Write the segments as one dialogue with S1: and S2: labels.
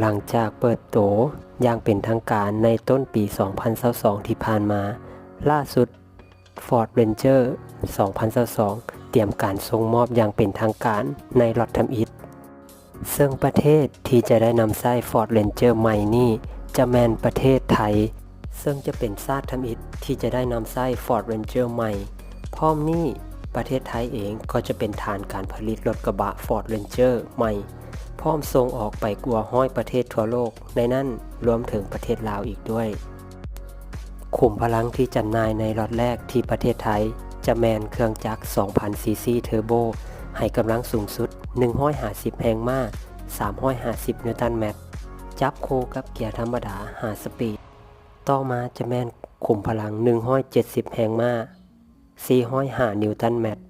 S1: หลังจากเปิดโตอย่างเป็นทางการในต้นปี 2022 ที่ผ่านมา ล่าสุด Ford Ranger 2022 เตรียมการส่งมอบอย่างเป็นทางการในรถทำอิฐซึ่งประเทศที่จะได้นำไส้ Ford Ranger ใหม่นี้ จะแมนประเทศไทย ซึ่งจะเป็นซาดทำอิฐที่จะได้นำไส้ Ford Ranger ใหม่ พร้อมนี้ประเทศไทยเองก็จะเป็นฐานการผลิตรถกระบะ Ford Ranger ใหม่ พร้อมส่งออกไปกว่าห้อยประเทศทั่วโลก ในนั้นรวมถึงประเทศลาวอีกด้วย ขุมพลังที่จำหน่ายในล็อตแรกที่ประเทศไทย จะแมนเครื่องจักร2,000ซีซีเทอร์โบ ให้กำลังสูงสุด 150แรงม้า350 นิวตันเมตจับโคกับเกียร์ธรรมดา5สปีด ต่อมาจะแมนขุมพลัง 170แรงม้า405นิวตันเมตร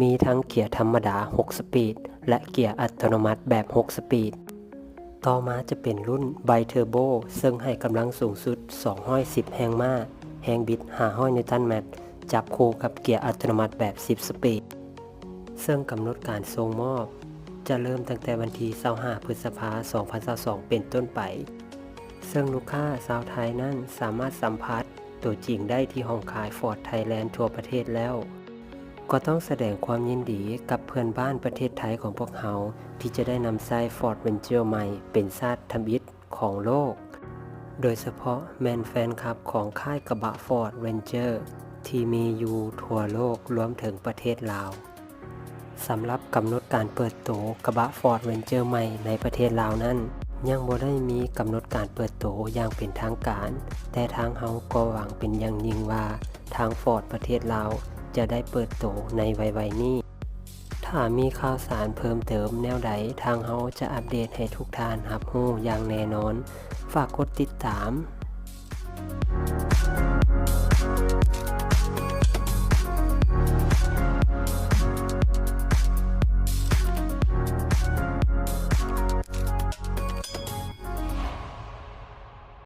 S1: มีทั้งเกียร์ธรรมดา 6 สปีด และเกียร์อัตโนมัติแบบ 6 สปีด ต่อมาจะเป็นรุ่นไบเทอร์โบซึ่งให้กำลังสูงสุด 210แรงม้าแรงบิด500นิวตันเมตรจับคู่กับเกียร์อัตโนมัติแบบ 10 สปีด ซึ่งกำหนดการส่งมอบ จะเริ่มตั้งแต่วันที่25พฤษภาคม2022 เป็นต้นไป ซึ่งลูกค้าชาวไทยนั้นสามารถสัมผัสตัวจริงได้ที่ห้องขาย Ford Thailand ทั่วประเทศแล้ว ก็ต้องแสดงความยินดีกับเพื่อนบ้านประเทศไทยของพวกเขา ที่จะได้นำไส้ Ford Ranger ใหม่เป็นซาดทำอิฐของโลก โดยเฉพาะแมนแฟนคลับของค่ายกระบะ Ford Ranger ที่มีอยู่ทั่วโลกรวมถึงประเทศลาวสำหรับกำหนดการเปิดโตกระบะ Ford Ranger ใหม่ในประเทศลาวนั้น ยังบ่ได้มีกำหนดการเปิดโตอย่างเป็นทางการ แต่ทางเฮาก็หวังเป็นอย่างยิ่งว่าทาง Ford ประเทศลาว จะได้เปิดโตในไวๆนี้ ถ้ามีข่าวสารเพิ่มเติมแนวใดทางเฮาจะอัปเดตให้ทุกท่านรับรู้อย่างแน่นอน ฝากกดติดตาม